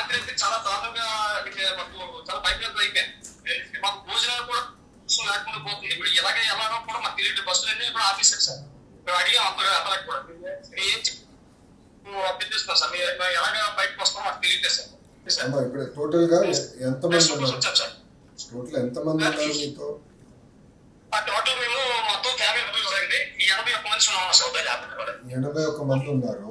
రాత్రి అయితే చాలా దారుణంగా చాలా భయపడత అయిపోయింది మాకు భోజనాలు కూడా అసలు లేకుండా పోతుంది. ఇప్పుడు ఎలాగ ఎలాగో కూడా మాకు తెలియదు. బస్సులన్నీ కూడా ఆఫీసర్ సార్. మేము అడిగాం అందరూ అందరికి కూడా. ఏం అభ్యర్థిస్తున్నాం సార్. మీరు ఎలాగ బయటకు వస్తామో మాకు తెలియదు సార్. ఇప్పుడు టోటల్గా ఎంత మంది టోటల్ ఎంత మంది ఉన్నారు మీతో? టోటల్ మేము మొత్తం ఫ్యామిలీ ఎనభై ఒక్క మంది ఉన్నాం సార్. ఎనభై ఒక్క మంది ఉన్నారు.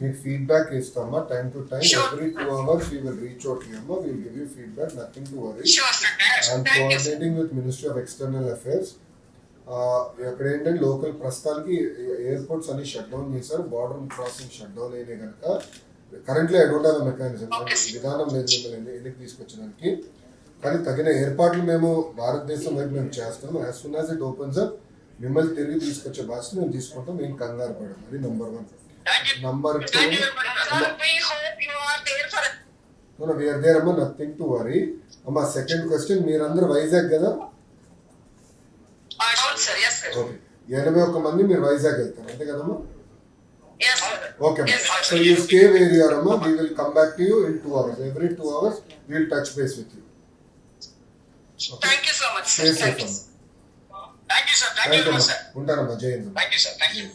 మీకు ఫీడ్బ్యాక్ ఇస్తామా time to time Sure. Every two hours we will reach out you అమ్మా will give you feedback nothing to worry sure sir and thank you sir coordinating with ministry of external affairs అక్కడ ఏంటంటే local ప్రస్తుతానికి airports అన్ని shut down చేశారు border crossing shut down అయినాయి కనుక currently I don't have mechanism Okay, sir. విధానం లేదు మిమ్మల్ని ఎన్నిక తీసుకొచ్చడానికి కానీ తగిన ఏర్పాట్లు మేము భారతదేశం వైపు మేము చేస్తాం as soon as it opens up మిమ్మల్ని తిరిగి తీసుకొచ్చే బాధ్యత మేము తీసుకుంటాం మేము కంగారు పడం అది number one number we're there అమ్మా నథింగ్ టు వరీ అమ్మా సెకండ్ క్వశ్చన్ మీరందరూ వైజాగ్ కదా? ఓకే ఎనభై ఒక్క మంది మీరు వైజాగ్ వెళ్తారు అంతే కదమ్మా yes okay Yes, sir. So you stay where you are అమ్మా we will come back to you in two hours every two hours we will touch base with you thank you so much stay sir safe thank you అమ్మా thank you sir thank you thank you very much అమ్మా sir ఉంటానమ్మా. Jai Hind thank you sir thank you